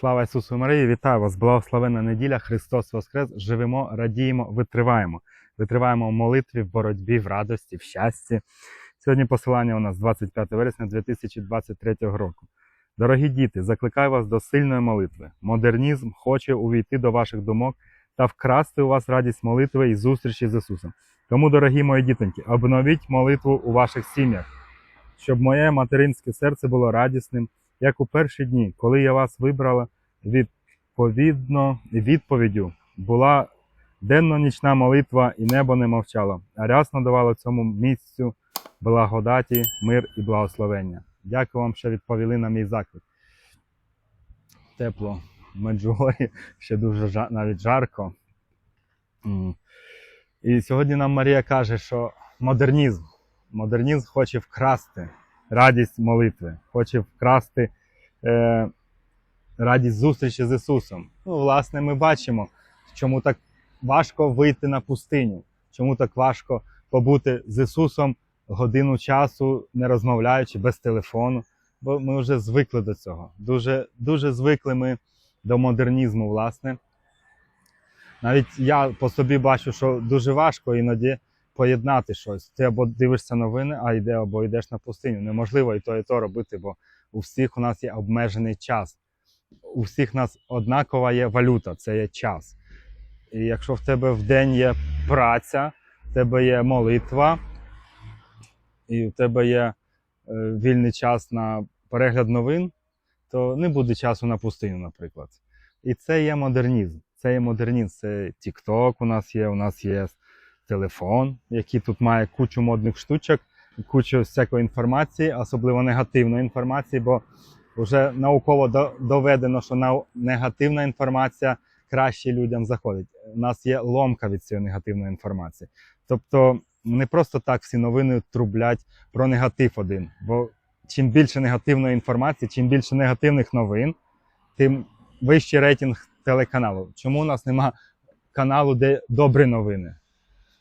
Слава Ісусу Марії, вітаю вас! Благословенна неділя, Христос Воскрес! Живемо, радіємо, витриваємо. Витриваємо в молитві, в боротьбі, в радості, в щасті. Сьогодні посилання у нас 25 вересня 2023 року. Дорогі діти, закликаю вас до сильної молитви. Модернізм хоче увійти до ваших думок та вкрасти у вас радість молитви і зустрічі з Ісусом. Тому, дорогі мої дітоньки, обновіть молитву у ваших сім'ях, щоб моє материнське серце було радісним, як у перші дні, коли я вас вибрала, відповідно відповіддю була денно-нічна молитва, і небо не мовчало, а рясно давало цьому місцю благодаті, мир і благословення. Дякую вам, що відповіли на мій заклик. Тепло в Меджугорі, ще дуже жа- навіть жарко. І сьогодні нам Марія каже, що модернізм. Модернізм хоче вкрасти радість молитви, хоче вкрасти е, радість зустрічі з Ісусом. Ну, власне, ми бачимо, чому так важко вийти на пустиню, чому так важко побути з Ісусом годину часу, не розмовляючи без телефону. Бо ми вже звикли до цього. Дуже, дуже звикли ми до модернізму, власне. Навіть я по собі бачу, що дуже важко іноді поєднати щось. Ти або дивишся новини, а йде, або йдеш на пустиню. Неможливо і то, і то робити, бо у всіх у нас є обмежений час. У всіх нас однакова є валюта, це є час. І якщо в тебе в день є праця, в тебе є молитва, і в тебе є е, вільний час на перегляд новин, то не буде часу на пустиню, наприклад. І це є модернізм. Це є модернізм. Це TikTok у нас є, у нас є телефон, який тут має кучу модних штучок, кучу всякої інформації, особливо негативної інформації, бо вже науково доведено, що негативна інформація краще людям заходить. У нас є ломка від цієї негативної інформації. Тобто не просто так всі новини трублять про негатив один. Бо чим більше негативної інформації, чим більше негативних новин, тим вищий рейтинг телеканалу. Чому у нас нема каналу, де добрі новини?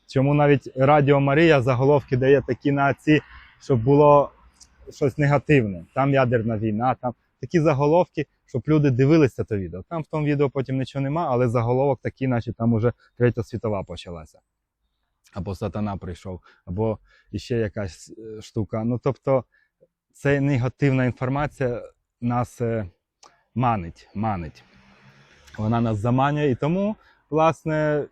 Чому навіть Радіо Марія заголовки дає такі на ці, щоб було щось негативне. Там ядерна війна, там такі заголовки, щоб люди дивилися то відео. Там в тому відео потім нічого нема, але заголовок такий, наче там уже третя світова почалася. Або сатана прийшов, або іще якась е, штука. Ну тобто, це негативна інформація нас е, манить, манить. Вона нас заманює, і тому, власне,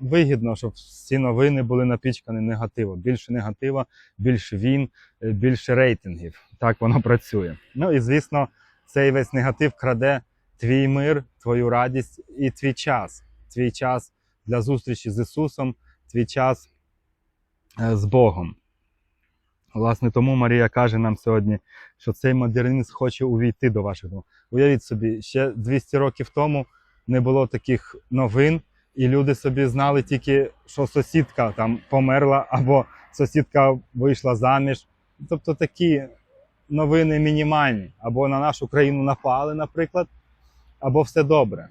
вигідно, щоб всі новини були напічкані негативом. Більше негатива, більше він, е, більше рейтингів. Так воно працює. Ну і звісно, цей весь негатив краде твій мир, твою радість і твій час. Твій час для зустрічі з Ісусом, твій час е, з Богом. Власне, тому Марія каже нам сьогодні, що цей модернізм хоче увійти до ваших. Уявіть собі, ще 200 років тому не було таких новин, і люди собі знали тільки, що сусідка там померла, або сусідка вийшла заміж. Тобто такі новини мінімальні, або на нашу країну напали, наприклад, або все добре.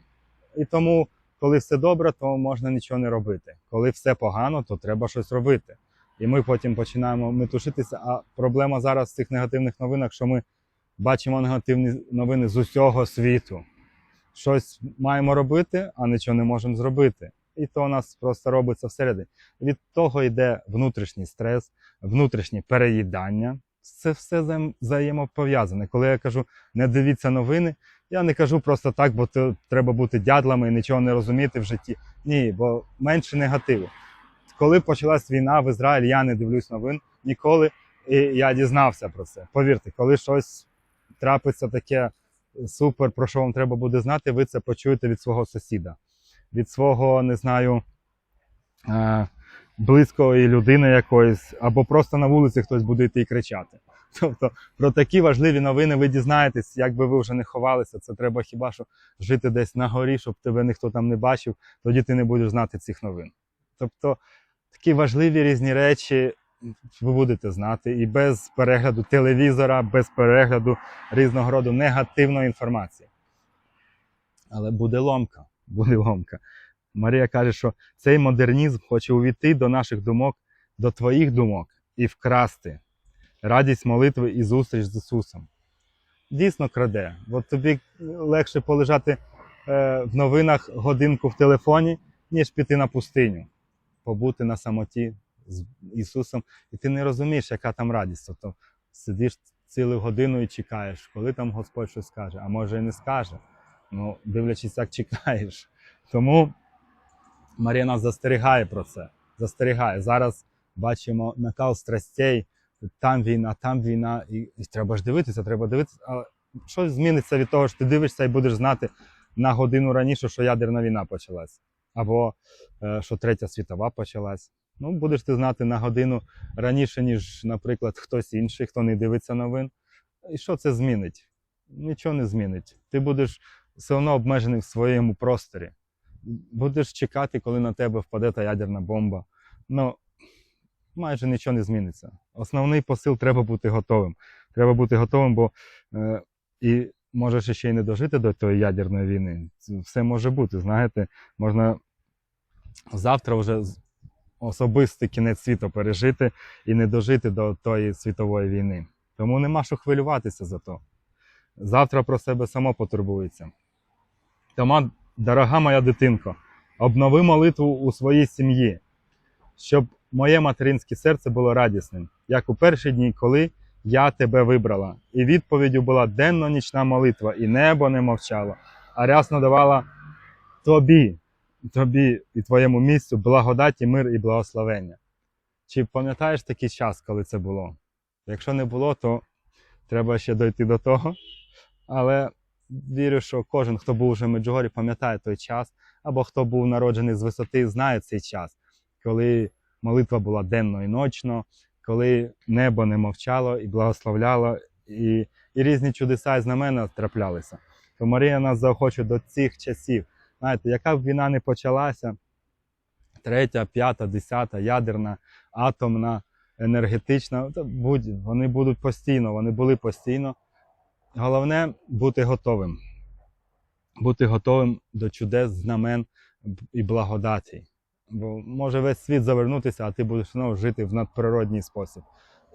І тому, коли все добре, то можна нічого не робити. Коли все погано, то треба щось робити. І ми потім починаємо метушитися. А проблема зараз в цих негативних новинах, що ми бачимо негативні новини з усього світу. Щось маємо робити, а нічого не можемо зробити. І то у нас просто робиться всередині. Від того йде внутрішній стрес, внутрішнє переїдання. Це все взаємопов'язане. Коли я кажу не дивіться новини, я не кажу просто так, бо треба бути дядлами і нічого не розуміти в житті. Ні, бо менше негативу. Коли почалась війна в Ізраїлі, я не дивлюсь новин ніколи, і я дізнався про це. Повірте, коли щось трапиться таке супер, про що вам треба буде знати, ви це почуєте від свого сусіда, від свого, не знаю, е, близької людини якоїсь, або просто на вулиці хтось буде йти і кричати. Тобто про такі важливі новини ви дізнаєтесь, як би ви вже не ховалися. Це треба хіба що жити десь на горі, щоб тебе ніхто там не бачив, тоді ти не будеш знати цих новин. Тобто такі важливі різні речі ви будете знати, і без перегляду телевізора, без перегляду різного роду негативної інформації. Але буде ломка, буде ломка. Марія каже, що цей модернізм хоче увійти до наших думок, до твоїх думок і вкрасти радість молитви і зустріч з Ісусом. дійсно краде. От тобі легше полежати е, в новинах годинку в телефоні, ніж піти на пустиню, побути на самоті з Ісусом, і ти не розумієш, яка там радість. Тобто сидиш цілу годину і чекаєш, коли там Господь щось скаже, а може і не скаже. Ну, дивлячись, як чекаєш. Тому Марія нас застерігає про це. Застерігає. Зараз бачимо накал страстей, там війна, там війна, і, і треба ж дивитися, треба дивитися. Але що зміниться від того, що ти дивишся і будеш знати на годину раніше, що ядерна війна почалась, або е, що третя світова почалась. Ну, будеш ти знати на годину раніше, ніж, наприклад, хтось інший, хто не дивиться новин. І що це змінить? Нічого не змінить. Ти будеш все одно обмежений в своєму просторі. Будеш чекати, коли на тебе впаде та ядерна бомба. Ну, майже нічого не зміниться. Основний посил треба бути готовим. Треба бути готовим, бо е, і можеш ще й не дожити до тої ядерної війни. Все може бути, знаєте, можна завтра вже особистий кінець світу пережити і не дожити до тої світової війни. Тому нема що хвилюватися за то. Завтра про себе само потурбується. Тому, дорога моя дитинко, обнови молитву у своїй сім'ї, щоб моє материнське серце було радісним, як у перші дні, коли я тебе вибрала. І відповіддю була денно-нічна молитва, і небо не мовчало, а рясно давала тобі, тобі і твоєму місцю благодаті, мир і благословення. Чи пам'ятаєш такий час, коли це було? Якщо не було, то треба ще дойти до того. Але вірю, що кожен, хто був вже в Меджугорі, пам'ятає той час, або хто був народжений з висоти, знає цей час, коли молитва була денно і ночно, коли небо не мовчало і благословляло, і, і різні чудеса і знамена траплялися. То Марія нас заохочує до цих часів. Знаєте, яка б війна не почалася, третя, п'ята, десята, ядерна, атомна, енергетична, будь, вони будуть постійно, вони були постійно. Головне бути готовим. Бути готовим до чудес, знамен і благодаті. Бо може весь світ завернутися, а ти будеш знову жити в надприродній спосіб.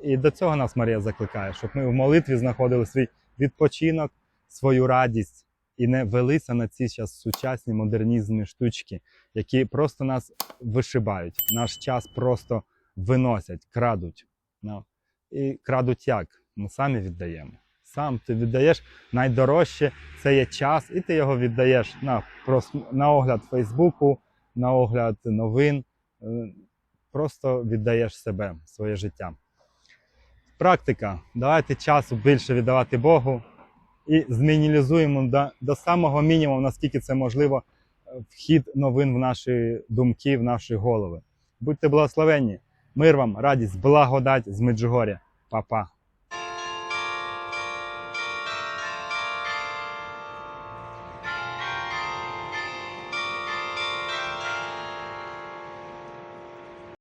І до цього нас Марія закликає, щоб ми в молитві знаходили свій відпочинок, свою радість і не велися на ці зараз сучасні модернізмні штучки, які просто нас вишибають. Наш час просто виносять, крадуть. Ну, і крадуть як? Ми самі віддаємо. Сам ти віддаєш найдорожче це є час, і ти його віддаєш на, прос- на огляд Фейсбуку, на огляд новин. Е, Просто віддаєш себе, своє життя. Практика. Давайте часу більше віддавати Богу і змінілізуємо до, до самого мінімуму, наскільки це можливо, е, вхід новин в наші думки, в наші голови. Будьте благословенні! Мир вам, радість, благодать з Меджугоря. Па-па!